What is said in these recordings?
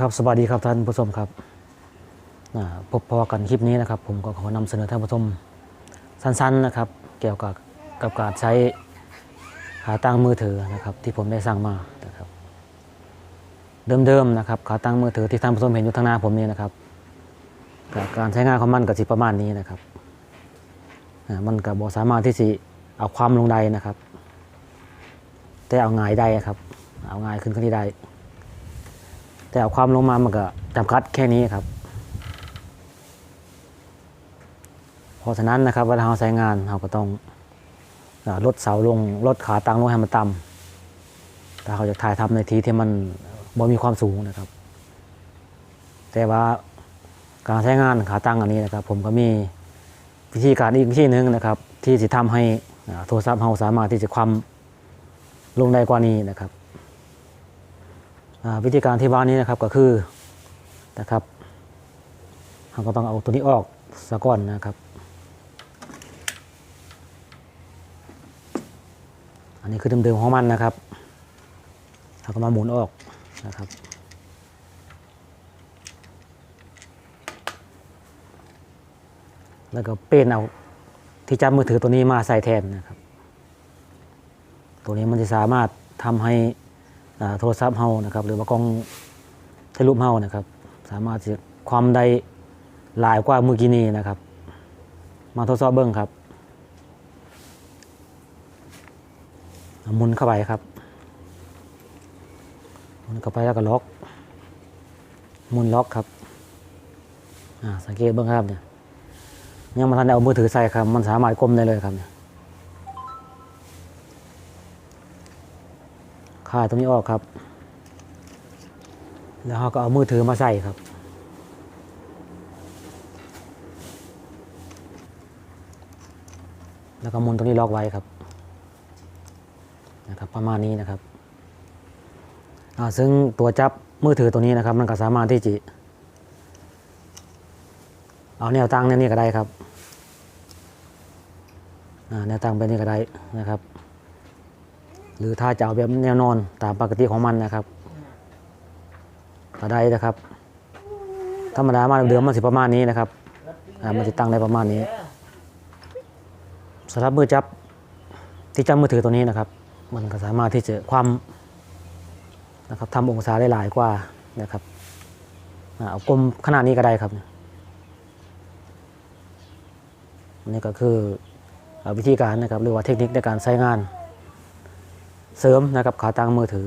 ครับสวัสดีครับท่านผู้ชมครับพบพอกันคลิปนี้นะครับ ผมก็ขอนำเสนอท่านผู้ชมสั้นๆนะครับ เกี่ยวกับกับการใช้ขาตั้งมือถือนะครับ ที่ผมได้สั่งมานะครับ เดิมๆนะครับขาตั้งมือถือที่ท่านผู้ชมเห็นอยู่ทางหน้าผมนี่นะครับกการใช้งานของมันก็สิประมาณนี้นะครับมันก็บอสามารถที่สิเอาความลงใดนะครับ แต่เอาง่ายได้ครับ เอาง่ายขึ้นขึ้นที่ได้ แต่เอาความลงมามันก็จำกัดแค่นี้ครับ เพราะฉะนั้นนะครับเวลาเราใช้งานเราก็ต้องลดเสาลงลดขาตั้งลงให้มันต่ำถ้าเขาจะถ่ายทำในที่ที่มันบ่มีความสูงนะครับ แต่ว่าการใช้งานขาตั้งอันนี้นะครับ ผมก็มีวิธีการอีกวิธีหนึ่งนะครับ ที่จะทำให้โทรศัพท์เราสามารถที่จะความลงได้กว่านี้นะครับ วิธีการที่ว่านี้นะครับก็คือนะครับเราก็ต้องเอาตัวนี้ออกซะก่อนนะครับ อันนี้คือเดิมๆของมันนะครับเราก็มาหมุนออกนะครับแล้วก็เป้นเอาที่จับมือถือตัวนี้มาใส่แทนนะครับ ตัวนี้มันจะสามารถทำให้ โทรศัพท์เฮานะครับหรือว่ากล้องถ่ายรูปเฮานะครับ สามารถความได้หลายกว่าเมื่อกี้นี้นะครับ มาทดสอบเบิ้งครับหมุนเข้าไปครับหมุนเข้าไปแล้วก็ล็อกหมุนล็อกครับสังเกตเบิ้งครับเนี่ยยังมาทันได้เอามือถือใส่ครับ มันสามารถก้มได้เลยครับเนี่ย คลาตรงนี้ออกครับ แล้วเราก็เอามือถือมาใส่ครับ แล้วก็มุนตรงนี้ล็อกไว้ครับ นะครับ ประมาณนี้นะครับอ่าซึ่งตัวจับมือถือตัวนี้นะครับ มันก็สามารถที่จะเอาแนวตั้งแนวนี้ก็ได้ครับอ่าแนวตั้งไปนี่ก็ได้นะครับ หรือถ้าจะเอาแบบแนวนอนตามปกติของมันนะครับก็ได้นะครับ ธรรมดามาเดิมมันสิประมาณนี้นะครับมันจะตั้งได้ประมาณนี้สำหรับมือจับที่จับมือถือตัวนี้นะครับ มันก็สามารถที่จะความนะครับทำองศาได้หลายกว่านะครับเอากลมขนาดนี้ก็ได้ครับนี่ก็คือวิธีการนะครับหรือว่าเทคนิคในการใช้งาน เสริมนะครับขาตั้งมือถือ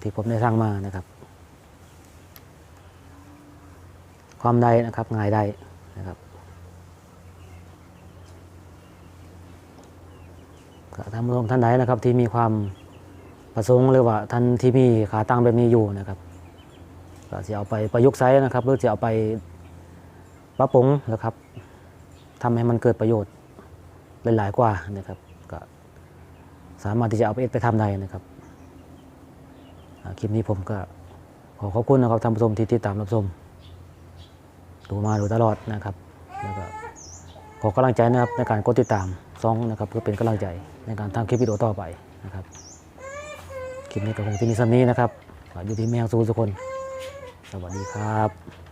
ที่ผมได้สร้างมานะครับ ความได้นะครับง่ายได้นะครับก็ท่านผู้ชมท่านใดนะครับที่มีความประสงค์หรือว่าท่านที่มีขาตั้งแบบนี้อยู่นะครับก็จะเอาไปประยุกต์ใช้นะครับหรือจะเอาไปปรับปรุงนะครับทำให้มันเกิดประโยชน์หลายๆกว่านะครับ สามารถที่จะเอาไปเอ็ดไปทำได้นะครับคลิปนี้ผมก็ขอขอบคุณนะครับท่านผู้ชมที่ติดตามรับชมดูมาดูตลอดนะครับแล้วก็ขอกำลังใจนะครับในการกดติดตามซองนะครับเพื่อเป็นกำลังใจในการทำคลิปวิดีโอต่อไปนะครับคลิปนี้ก็คงที่มีสันนี้นะครับอยู่ที่แมวสูทุกคน สวัสดีครับ